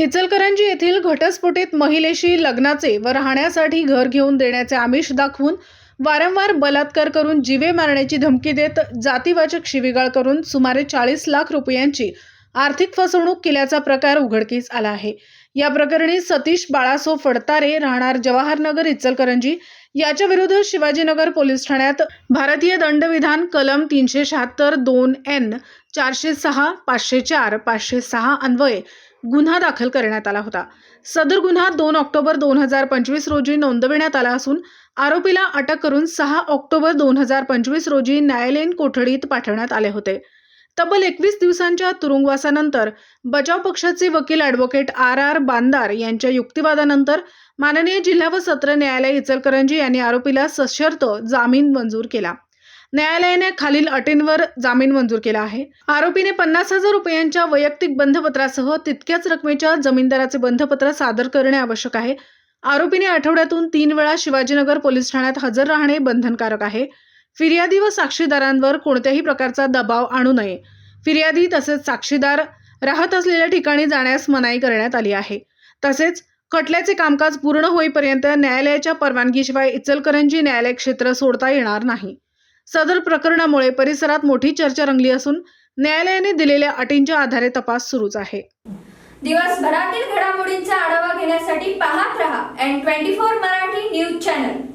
इचलकरंजी येथील घटस्फोटीत महिलेशी लग्नाचे व राहण्यासाठी घर घेऊन देण्याचे आमिष दाखवून वारंवार बलात्कार करून जीवे मारण्याची धमकी देत जातीवाचक शिवीगाळ करून सुमारे चाळीस लाख रुपयांची आर्थिक फसवणूक केल्याचा प्रकार उघडकीस आला आहे. या प्रकरणी सतीश बाळासो फडतारे राहणार जवाहरनगर इचलकरंजी. याच्या विरुद्ध शिवाजीनगर पोलीस ठाण्यात भारतीय दंडविधान कलम तीनशे शहात्तर दोन एन चारशे सहा पाचशे चार पाचशे सहा अन्वये गुन्हा दाखल करण्यात आला होता. सदर गुन्हा दोन ऑक्टोबर दोन हजार पंचवीस रोजी नोंदविण्यात आला असून आरोपीला अटक करून सहा ऑक्टोबर दोन हजार पंचवीस रोजी न्यायालयीन कोठडीत पाठवण्यात आले होते. तब्बल एकवीस दिवसांच्या तुरुंगवासानंतर बचाव पक्षाचे वकील ॲडव्होकेट आर आर बांदार यांच्या युक्तिवादानंतर माननीय जिल्हा व सत्र न्यायालय इचलकरंजी यांनी आरोपीला सशर्त जामीन मंजूर केला. न्यायालयाने खालील अटींवर जामीन मंजूर केला आहे. आरोपीने पन्नास हजार रुपयांच्या वैयक्तिक बंधपत्रासह तितक्याच रकमेच्या जमीनदाराचे बंधपत्र सादर करणे आवश्यक आहे. आरोपीने आठवड्यातून तीन वेळा शिवाजीनगर पोलीस ठाण्यात हजर राहणे बंधनकारक आहे. फिर्यादी व साक्षीदारांवर कोणत्याही प्रकारचा दबाव आणू नये. फिर्यादी तसेच साक्षीदार राहत असलेल्या ठिकाणी जाण्यास मनाई करण्यात आली आहे. तसेच खटल्याचे कामकाज पूर्ण होईपर्यंत न्यायालयाच्या परवानगीशिवाय इचलकरंजी न्यायालय क्षेत्र सोडता येणार नाही. सदर प्रकरणामुळे परिसरात मोठी चर्चा रंगली असून न्यायालयाने दिलेल्या अटींच्या आधारे तपास सुरूच आहे. दिवसभरातील घडामोडींचा आढावा घेण्यासाठी पाहत रहा N twenty four Marathi news channel.